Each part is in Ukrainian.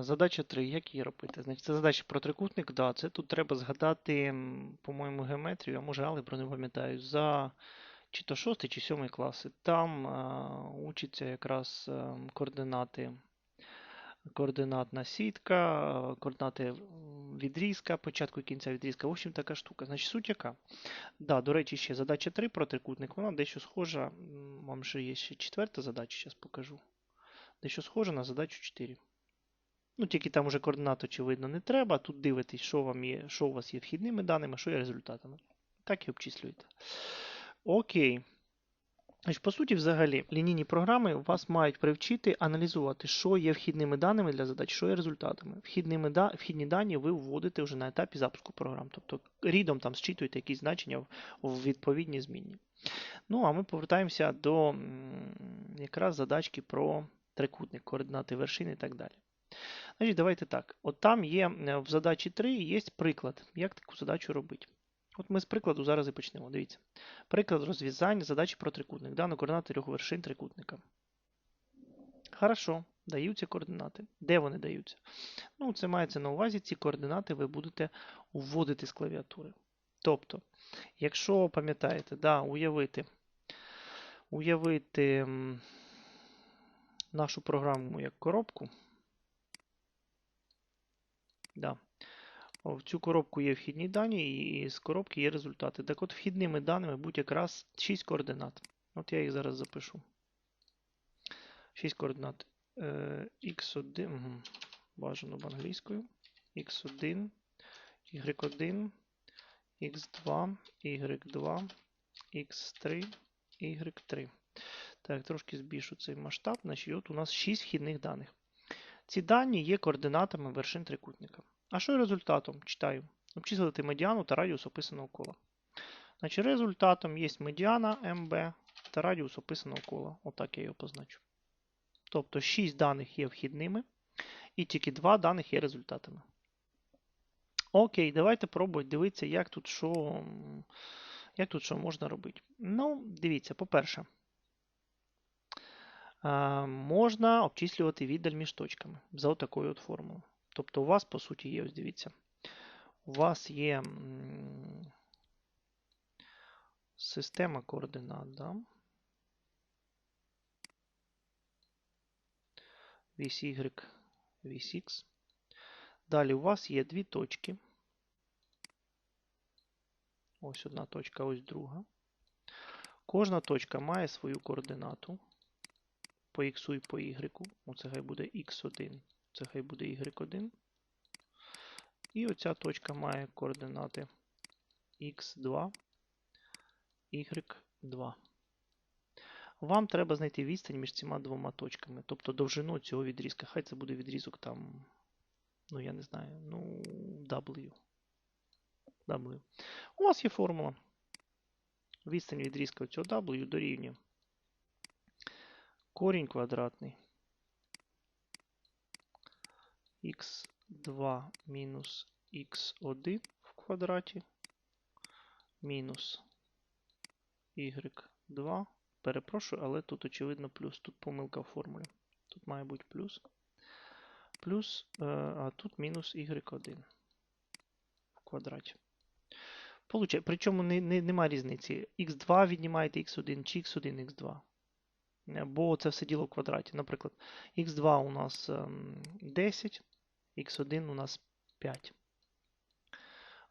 Задача 3. Як її робити? Значить, це задача про трикутник. Да, це тут треба згадати, по-моєму, геометрію, а може алгебру, не пам'ятаю, за чи то 6 чи 7 класи. Там а, учиться якраз координати, координатна сітка, координати відрізка, початку і кінця відрізка. В общем, така штука. Значить, суть яка? Да, до речі, ще задача 3 про трикутник, вона дещо схожа. Вам ще є ще четверта задача, зараз покажу. Дещо схожа на задачу 4. Ну, тільки там уже координат, очевидно, не треба. Тут дивитесь, що вам є, що у вас є вхідними даними, що є результатами. Так і обчислюєте. Окей. Значить, по суті, взагалі, лінійні програми вас мають привчити аналізувати, що є вхідними даними для задач, що є результатами. Вхідними да, вхідні дані ви вводите вже на етапі запуску програм. Тобто рідом там зчитуєте якісь значення в, відповідні змінні. Ну, а ми повертаємося до якраз задачки про трикутник, координати вершин і так далі. Значить, давайте так. От там є е, в задачі 3 є приклад, як таку задачу робити. От ми з прикладу зараз і почнемо. Дивіться. Приклад розв'язання задачі про трикутник. Да, на координати трьох вершин трикутника. Хорошо, даються координати. Де вони даються? Ну, це мається на увазі, ці координати ви будете вводити з клавіатури. Тобто, якщо пам'ятаєте, да, уявити, уявити нашу програму як коробку. Да. В цю коробку є вхідні дані, і з коробки є результати. Так от вхідними даними будуть якраз 6 координат. От я їх зараз запишу. 6 координат. Е, x1, угу. бажано б англійською. x1, y1, x2, y2, x3, y3. Так, трошки збільшу цей масштаб. Значить, от у нас 6 вхідних даних. Ці дані є координатами вершин трикутника. А що є результатом? Читаю. Обчислити медіану та радіус описаного кола. Значить, результатом є медіана МБ та радіус описаного кола. Отак я його позначу. Тобто 6 даних є вхідними, і тільки 2 даних є результатами. Окей, давайте пробувати дивитися, як тут що, як тут що можна робити. Ну, дивіться, по-перше, можна обчислювати віддаль між точками за такою от формулою. Тобто у вас, по суті, є, ось дивіться, у вас є система координат, да? вісь Y, вісь X. Далі у вас є дві точки. Ось одна точка, ось друга. Кожна точка має свою координату по X і по Y. Оце хай буде X1, це хай буде Y1. І оця точка має координати X2, Y2. Вам треба знайти відстань між цими двома точками, тобто довжину цього відрізка. Хай це буде відрізок там, ну я не знаю, ну, W. W. У вас є формула. Відстань відрізка цього W дорівнює корінь квадратний x2 мінус x1 в квадраті мінус y2 Перепрошую, але тут, очевидно, плюс. Тут помилка в формулі. Тут має бути плюс. Плюс, е, а тут мінус y1 в квадраті. Причому не, не, нема різниці. x2 віднімаєте x1 чи x1 x2. Бо це все діло в квадраті. Наприклад, x2 у нас 10, x1 у нас 5.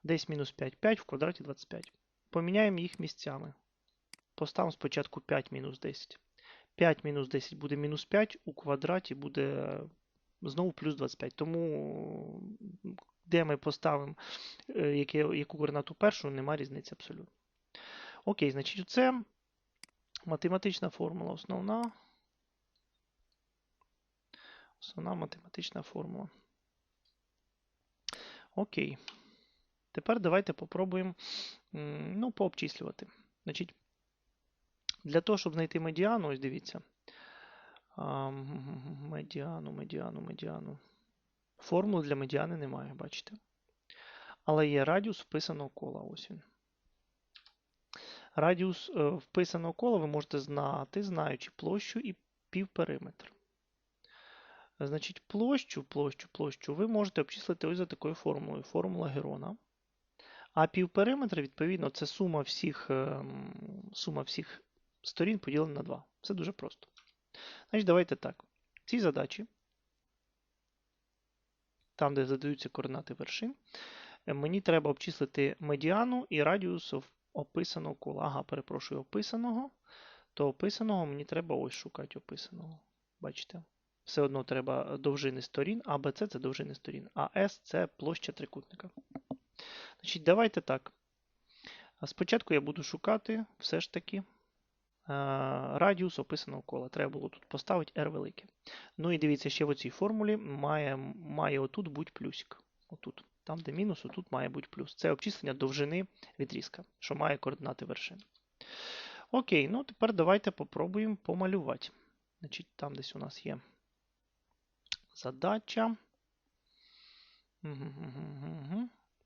10 мінус 5, 5 в квадраті 25. Поміняємо їх місцями. Поставимо спочатку 5 мінус 10. 5 мінус 10 буде мінус 5, у квадраті буде знову плюс 25. Тому, де ми поставимо яке, яку координату першу, нема різниці абсолютно. Окей, значить, це математична формула основна. Основна математична формула. Окей. Тепер давайте попробуємо ну, пообчислювати. Значить, для того, щоб знайти медіану, ось дивіться. Медіану, медіану, медіану. Формули для медіани немає, бачите? Але є радіус вписаного кола. Ось він. Радіус е, вписаного кола ви можете знати, знаючи площу і півпериметр. Значить, площу, площу, площу ви можете обчислити ось за такою формулою. Формула Герона. А півпериметр, відповідно, це сума всіх, ем, сума всіх сторін поділена на 2. Все дуже просто. Значить, давайте так. В цій задачі, там, де задаються координати вершин, е, мені треба обчислити медіану і радіус ов- описаного кола. Ага, перепрошую, описаного. То описаного мені треба ось шукати описаного. Бачите? Все одно треба довжини сторін, а BC це довжини сторін, а S це площа трикутника. Значить, давайте так. Спочатку я буду шукати все ж таки е, радіус описаного кола. Треба було тут поставити R велике. Ну і дивіться, ще в цій формулі має, має отут бути плюсик. Отут. Там, де мінус, отут має бути плюс. Це обчислення довжини відрізка, що має координати вершин. Окей, ну тепер давайте попробуємо помалювати. Значить, там десь у нас є задача.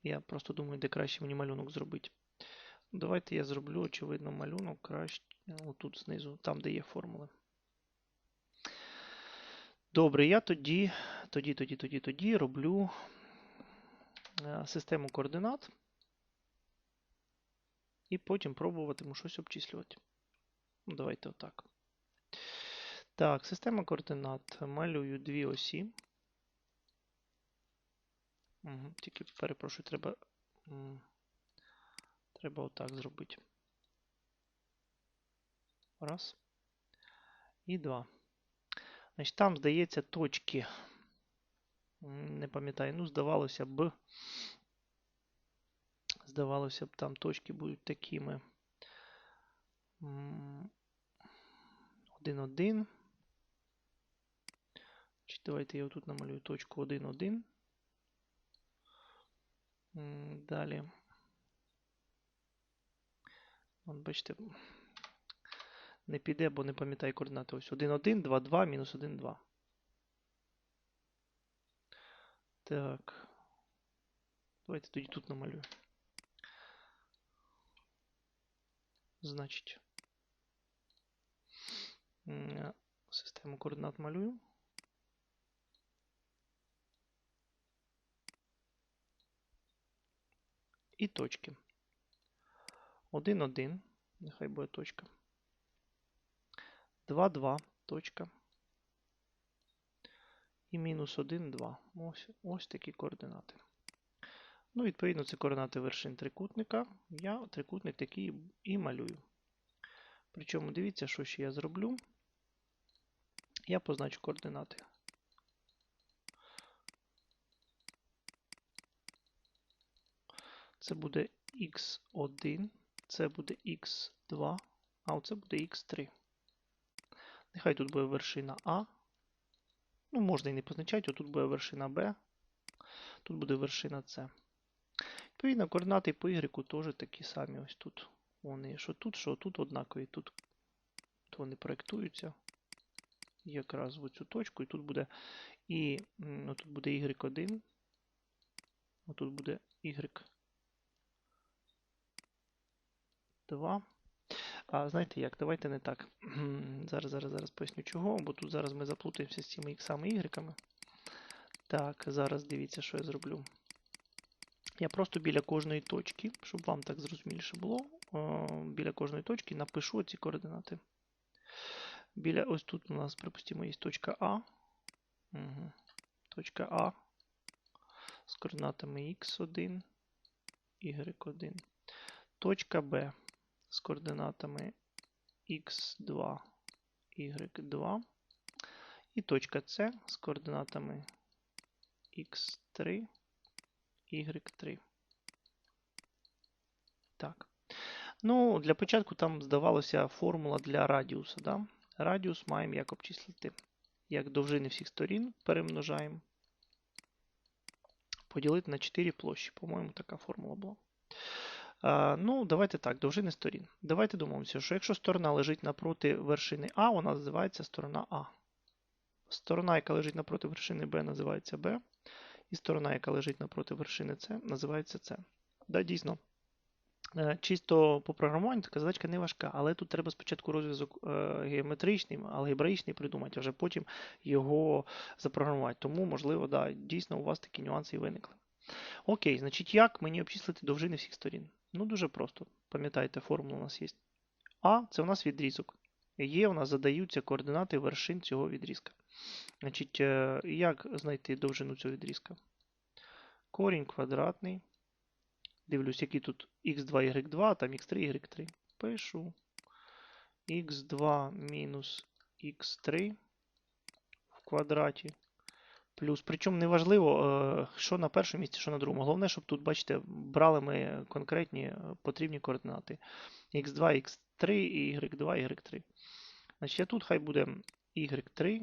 Я просто думаю, де краще мені малюнок зробити. Давайте я зроблю, очевидно, малюнок краще отут знизу, там, де є формули. Добре, я тоді, тоді, тоді, тоді, тоді роблю систему координат. І потім пробуватиму щось обчислювати. Ну, Давайте отак. Так, система координат. Малюю дві осі. Тільки перепрошую, треба. Треба отак зробити. Раз. І два. Значить, там, здається, точки. Не пам'ятаю, ну, здавалося б. Здавалося б, там точки будуть такими. 1-1. Давайте я тут намалюю точку 1-1. Далі. От бачите, не піде, бо не пам'ятаю координати. Ось 1-1, 2-2, мінус 1-2. Так. Давайте тоді тут намалюю. Значить, систему координат малюю. І точки. 1, 1, нехай буде точка. 2, 2, точка. І мінус 1, 2. Ось, ось такі координати. Ну, відповідно, це координати вершин трикутника. Я трикутник такий і малюю. Причому дивіться, що ще я зроблю. Я позначу координати. Це буде x1, це буде x2, а оце буде x3. Нехай тут буде вершина А. Ну, можна і не позначати, отут буде вершина Б, тут буде вершина С. Відповідно, координати по Y теж такі самі ось тут. Вони що тут, що тут однакові. Тут вони проєктуються якраз в цю точку, і тут буде і ну, тут буде y1, тут буде y2. А знаєте як? Давайте не так. Зараз, зараз, зараз поясню чого, бо тут зараз ми заплутаємося з цими іксами і ігреками. Так, зараз дивіться, що я зроблю. Я просто біля кожної точки, щоб вам так зрозуміліше було, біля кожної точки напишу ці координати. Біля ось тут у нас, припустимо, є точка А. Угу. Точка А з координатами x1, y1. Точка Б з координатами x2, y2. І точка С з координатами x3, y3. Так. Ну, для початку там здавалося формула для радіуса. Да? Радіус маємо як обчислити. Як довжини всіх сторін перемножаємо. Поділити на 4 площі. По-моєму, така формула була. Ну, давайте так, довжини сторін. Давайте домовимося, що якщо сторона лежить напроти вершини А, вона називається сторона А. Сторона, яка лежить напроти вершини Б, називається Б. І сторона, яка лежить напроти вершини С, називається С. Да, дійсно. Е, Чисто по програмуванню така задачка не важка, але тут треба спочатку розв'язок е, геометричний, алгебраїчний придумати, а вже потім його запрограмувати. Тому, можливо, да, дійсно у вас такі нюанси і виникли. Окей, значить, як мені обчислити довжини всіх сторін? Ну, дуже просто. Пам'ятаєте, формула у нас є. А це у нас відрізок. Є у нас задаються координати вершин цього відрізка. Значить, е, як знайти довжину цього відрізка? Корінь квадратний. Дивлюсь, який тут x2, y2, а там x3, y3. Пишу x2 мінус x3 в квадраті. Плюс. Причому неважливо, е, що на першому місці, що на другому. Головне, щоб тут, бачите, брали ми конкретні е, потрібні координати. x2, x3 і y2, y3. Значить, тут хай буде y3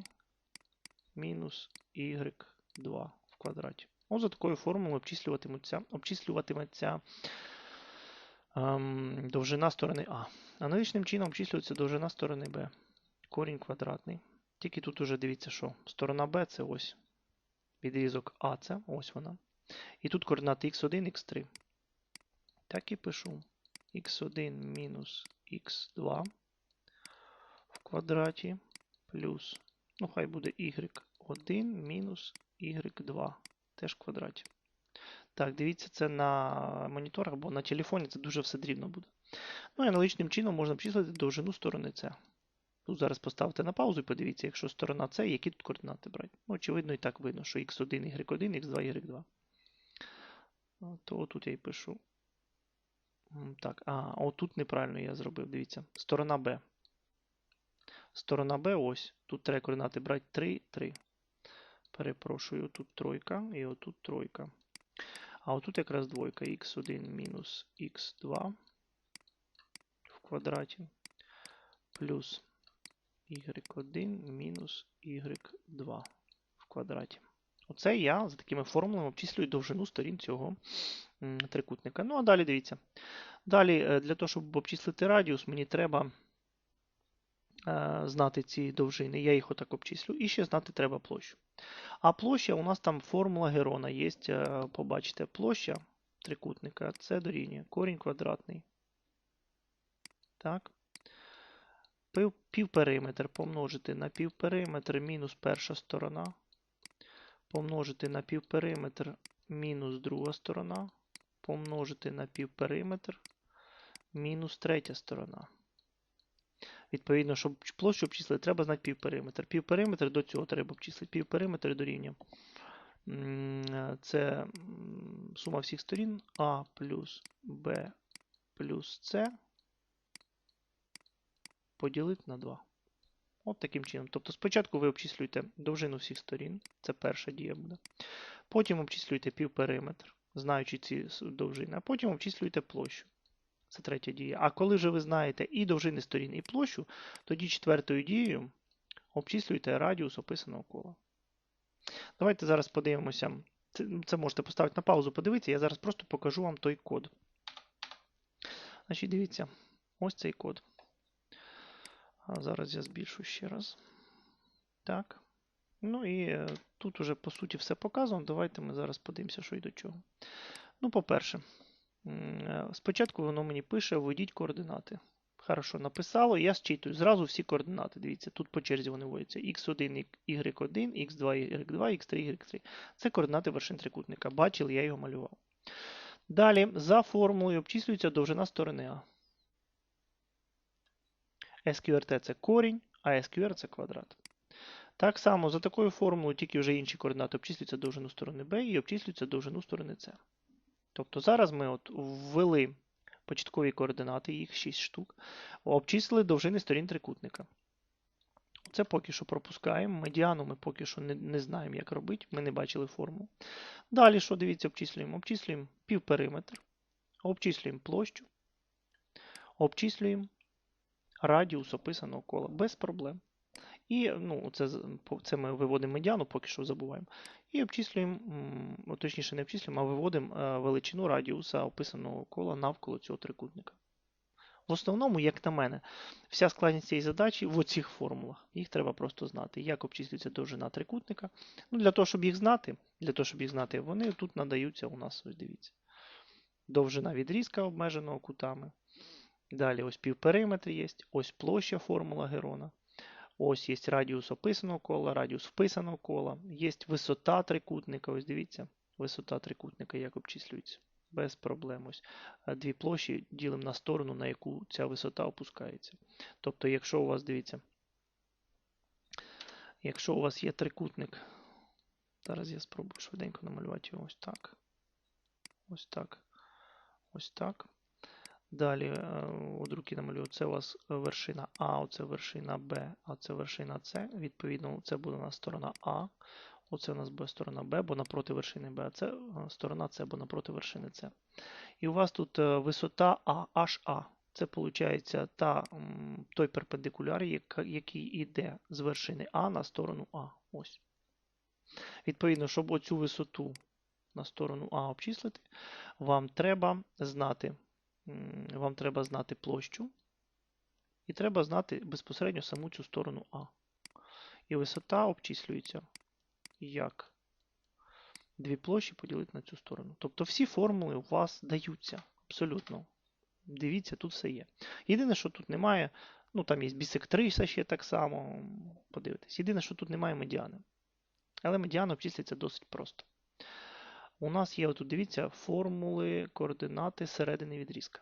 мінус y2 в квадраті. Ось за такою формулою обчислюватиметься, обчислюватиметься ем, довжина сторони А. Аналогічним чином обчислюється довжина сторони Б. Корінь квадратний. Тільки тут уже дивіться, що сторона Б це ось відрізок А, це ось вона. І тут координати x1, x3. Так і пишу. x1 мінус x2 в квадраті плюс, ну хай буде y1 мінус y2 теж в квадраті. Так, дивіться, це на моніторах, бо на телефоні це дуже все дрібно буде. Ну і аналогічним чином можна обчислити довжину сторони С. Тут зараз поставте на паузу і подивіться, якщо сторона С, які тут координати брати. Ну, очевидно, і так видно, що x1, y1, x2, y2. То тут я і пишу. Так, а, отут неправильно я зробив, дивіться. Сторона Б. Сторона Б ось. Тут треба координати брати 3, 3. Перепрошую, тут тройка і отут тройка. А отут якраз двойка х1 мінус х2 в квадраті плюс y1 мінус y2 в квадраті. Оце я за такими формулами обчислюю довжину сторін цього трикутника. Ну, а далі дивіться. Далі, е, для того, щоб обчислити радіус, мені треба е, знати ці довжини. Я їх отак обчислю. І ще знати треба площу. А площа у нас там формула Герона є. Е, побачите, площа трикутника це дорівнює корінь квадратний. Так. Півпериметр помножити на півпериметр мінус перша сторона. Помножити на півпериметр мінус друга сторона. Помножити на півпериметр мінус третя сторона. Відповідно, щоб площу обчислити, треба знати півпериметр. Півпериметр до цього треба обчислити. Півпериметр дорівнює. Це сума всіх сторін А плюс Б плюс С поділити на 2. От таким чином. Тобто спочатку ви обчислюєте довжину всіх сторін, це перша дія буде. Потім обчислюєте півпериметр, знаючи ці довжини, а потім обчислюєте площу. Це третя дія. А коли вже ви знаєте і довжини сторін, і площу, тоді четвертою дією обчислюєте радіус описаного кола. Давайте зараз подивимося. Це, це можете поставити на паузу, подивитися. Я зараз просто покажу вам той код. Значить, дивіться, ось цей код. А Зараз я збільшу ще раз. Так. Ну і е, тут уже, по суті, все показано. Давайте ми зараз подивимося, що і до чого. Ну, по-перше, е, спочатку воно мені пише: введіть координати. Хорошо, написало, я зчитую зразу всі координати. Дивіться, тут по черзі вони вводяться x1, y1, x2, y2, x3, y3. Це координати вершин трикутника. Бачили, я його малював. Далі, за формулою обчислюється довжина сторони А. SQRT це корінь, а SQR це квадрат. Так само за такою формулою, тільки вже інші координати обчислюються довжину сторони B і обчислюються довжину сторони C. Тобто зараз ми от ввели початкові координати, їх 6 штук, обчислили довжини сторін трикутника. Це поки що пропускаємо. Медіану ми поки що не, не знаємо, як робити, ми не бачили форму. Далі, що дивіться, обчислюємо? Обчислюємо півпериметр, обчислюємо площу, обчислюємо радіус описаного кола без проблем. І ну, це це ми виводимо медіану, поки що забуваємо. І обчислюємо, точніше, не обчислюємо, а виводимо е, величину радіуса описаного кола навколо цього трикутника. В основному, як на мене, вся складність цієї задачі в оцих формулах. Їх треба просто знати, як обчислюється довжина трикутника. Ну, Для того, щоб їх знати, для того, щоб їх знати, вони тут надаються у нас, ось дивіться. довжина відрізка обмеженого кутами. Далі ось півпериметр є, ось площа формула Герона. Ось є радіус описаного кола, радіус вписаного кола. Є висота трикутника. Ось дивіться, висота трикутника як обчислюється. Без проблем. Ось е, Дві площі ділимо на сторону, на яку ця висота опускається. Тобто, якщо у вас, дивіться, якщо у вас є трикутник, зараз я спробую швиденько намалювати його ось так. Ось так. Ось так. Далі е, от руки намалюю. Це у вас вершина А, оце вершина Б, а це вершина С. Відповідно, це буде у нас сторона А. Оце у нас буде сторона Б, бо напроти вершини Б, а це е, сторона С, бо напроти вершини С. І у вас тут е, висота А, HA. Це виходить та, той перпендикуляр, який йде з вершини А на сторону А. Ось. Відповідно, щоб оцю висоту на сторону А обчислити, вам треба знати вам треба знати площу, і треба знати безпосередньо саму цю сторону А. І висота обчислюється як дві площі поділити на цю сторону. Тобто всі формули у вас даються абсолютно. Дивіться, тут все є. Єдине, що тут немає, ну там є бісектриса ще так само. Подивитись. Єдине, що тут немає медіани. Але медіана обчислюється досить просто. У нас є, отут, дивіться, формули координати середини відрізка.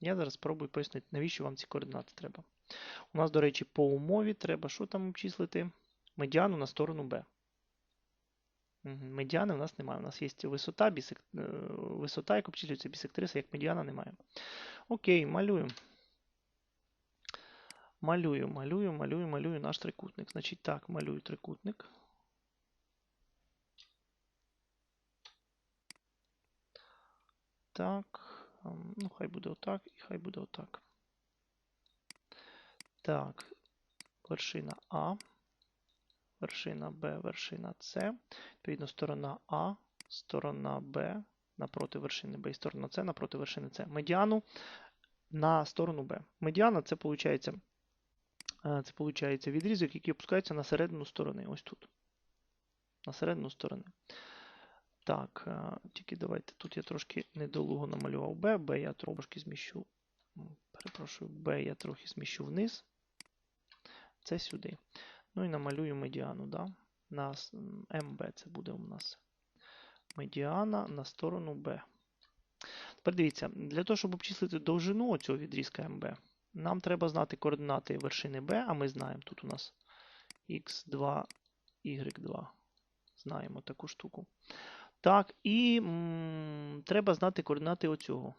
Я зараз спробую пояснити, навіщо вам ці координати треба. У нас, до речі, по умові треба що там обчислити? Медіану на сторону B. Медіани у нас немає. У нас є висота, бісек... Е, висота, як обчислюється бісектриса, як медіана немає. Окей, малюю. Малюю, малюю, малюю, малюю наш трикутник. Значить так, малюю трикутник. Так. Ну, хай буде отак і хай буде отак. Так, вершина А, вершина Б, вершина С. Відповідно, сторона А, сторона Б напроти вершини Б і сторона С напроти вершини С. Медіану на сторону Б. Медіана це виходить, це виходить відрізок, який опускається на середину сторони. Ось тут. На середину сторони. Так, е, тільки давайте. Тут я трошки недолуго намалював Б, Б я трошки зміщу. Перепрошую, Б я трохи зміщу вниз. Це сюди. Ну і намалюю медіану. да? На МБ це буде у нас медіана на сторону Б. Тепер дивіться, для того, щоб обчислити довжину цього відрізка МБ, нам треба знати координати вершини Б, а ми знаємо, тут у нас Х2, Y2. Знаємо таку штуку. Так, і треба знати координати оцього.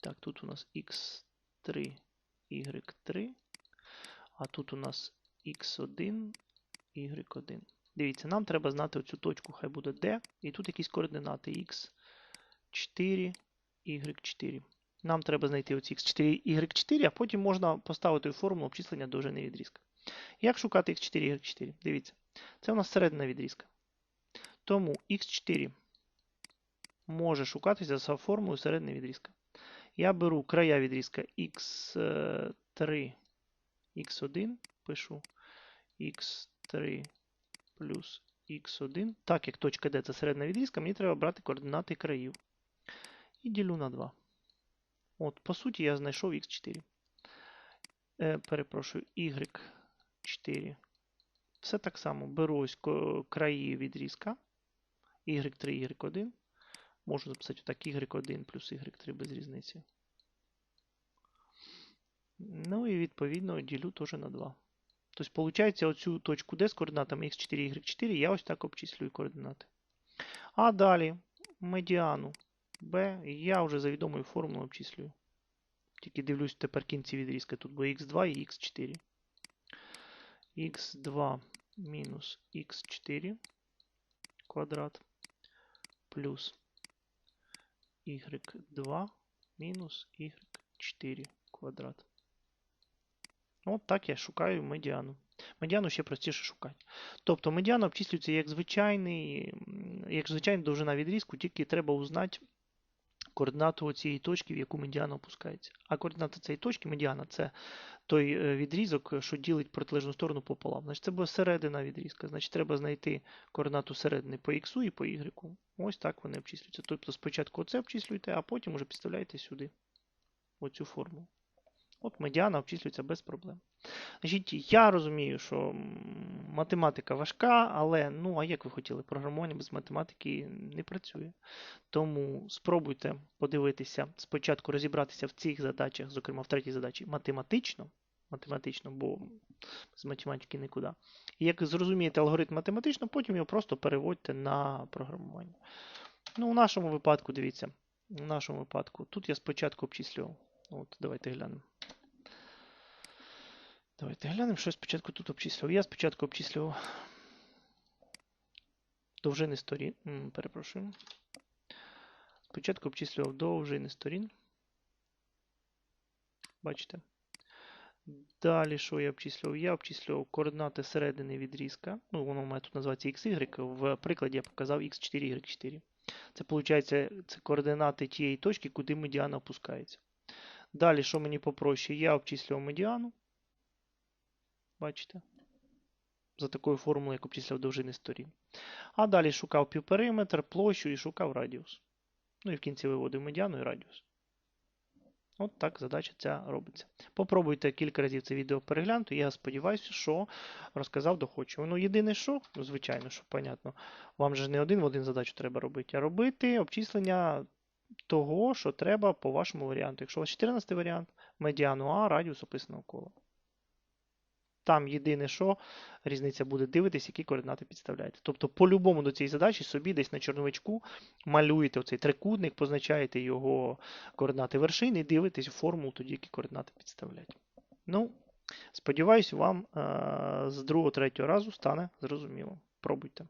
Так, тут у нас x3, y3. А тут у нас x1, y1. Дивіться, нам треба знати оцю точку, хай буде D. І тут якісь координати x4, y4. Нам треба знайти оці x4, y4, а потім можна поставити формулу обчислення довжини відрізка. Як шукати x4, y4? Дивіться, це у нас середина відрізка. Тому х4 може шукатися за формулою середини відрізка. Я беру края відрізка x3, x1, пишу x3 плюс x1. Так як точка D це середина відрізка, мені треба брати координати країв. І ділю на 2. От, По суті, я знайшов x4. Е, Перепрошую, y4. Все так само беру ось краї відрізка y3, y1. Можу записати так y1 плюс y3 без різниці. Ну і відповідно ділю теж на 2. Тобто, виходить, оцю точку D з координатами x4, y4 я ось так обчислюю координати. А далі медіану B я вже за відомою формулою обчислюю. Тільки дивлюсь тепер кінці відрізка. Тут буде x2 і x4. x2 мінус x4 квадрат плюс y2 мінус y4 квадрат. От так я шукаю медіану. Медіану ще простіше шукати. Тобто медіана обчислюється як звичайний, як звичайна довжина відрізку, тільки треба узнати координату цієї точки, в яку медіана опускається. А координата цієї точки, медіана, це той е, відрізок, що ділить протилежну сторону пополам. Значить, це буде середина відрізка. Значить, треба знайти координату середини по х і по y. Ось так вони обчислюються. Тобто спочатку оце обчислюєте, а потім вже підставляєте сюди оцю формулу. От медіана обчислюється без проблем. Значить, Я розумію, що математика важка, але ну, а як ви хотіли, програмування без математики не працює. Тому спробуйте подивитися, спочатку розібратися в цих задачах, зокрема в третій задачі, математично, математично, бо з математики нікуди. І як зрозумієте алгоритм математично, потім його просто переводьте на програмування. Ну, У нашому випадку, дивіться, у нашому випадку, тут я спочатку обчислював. От, Давайте глянемо. Давайте глянемо, що я спочатку тут обчислював. Я спочатку обчислював довжини сторін. Перепрошую. Спочатку обчислював довжини сторін. Бачите? Далі, що я обчислював? Я обчислював координати середини відрізка. Ну, воно має тут називається XY. В прикладі я показав X4, Y4. Це, виходить, це координати тієї точки, куди медіана опускається. Далі, що мені попроще, я обчислював медіану. Бачите? За такою формулою, як обчисляв довжини сторін. А далі шукав півпериметр, площу і шукав радіус. Ну і в кінці виводив медіану і радіус. От так задача ця робиться. Попробуйте кілька разів це відео переглянути. Я сподіваюся, що розказав доходчиво. Ну, єдине, що, ну, звичайно, що, понятно, вам же не один в один задачу треба робити, а робити обчислення того, що треба по вашому варіанту. Якщо у вас 14 варіант, медіану А, радіус описаного кола. Там єдине, що різниця буде дивитись, які координати підставляєте. Тобто, по-любому до цієї задачі собі десь на чорновичку малюєте оцей трикутник, позначаєте його координати вершини і дивитесь формулу тоді, які координати підставляти. Ну, сподіваюсь, вам з другого-третього разу стане зрозуміло. Пробуйте.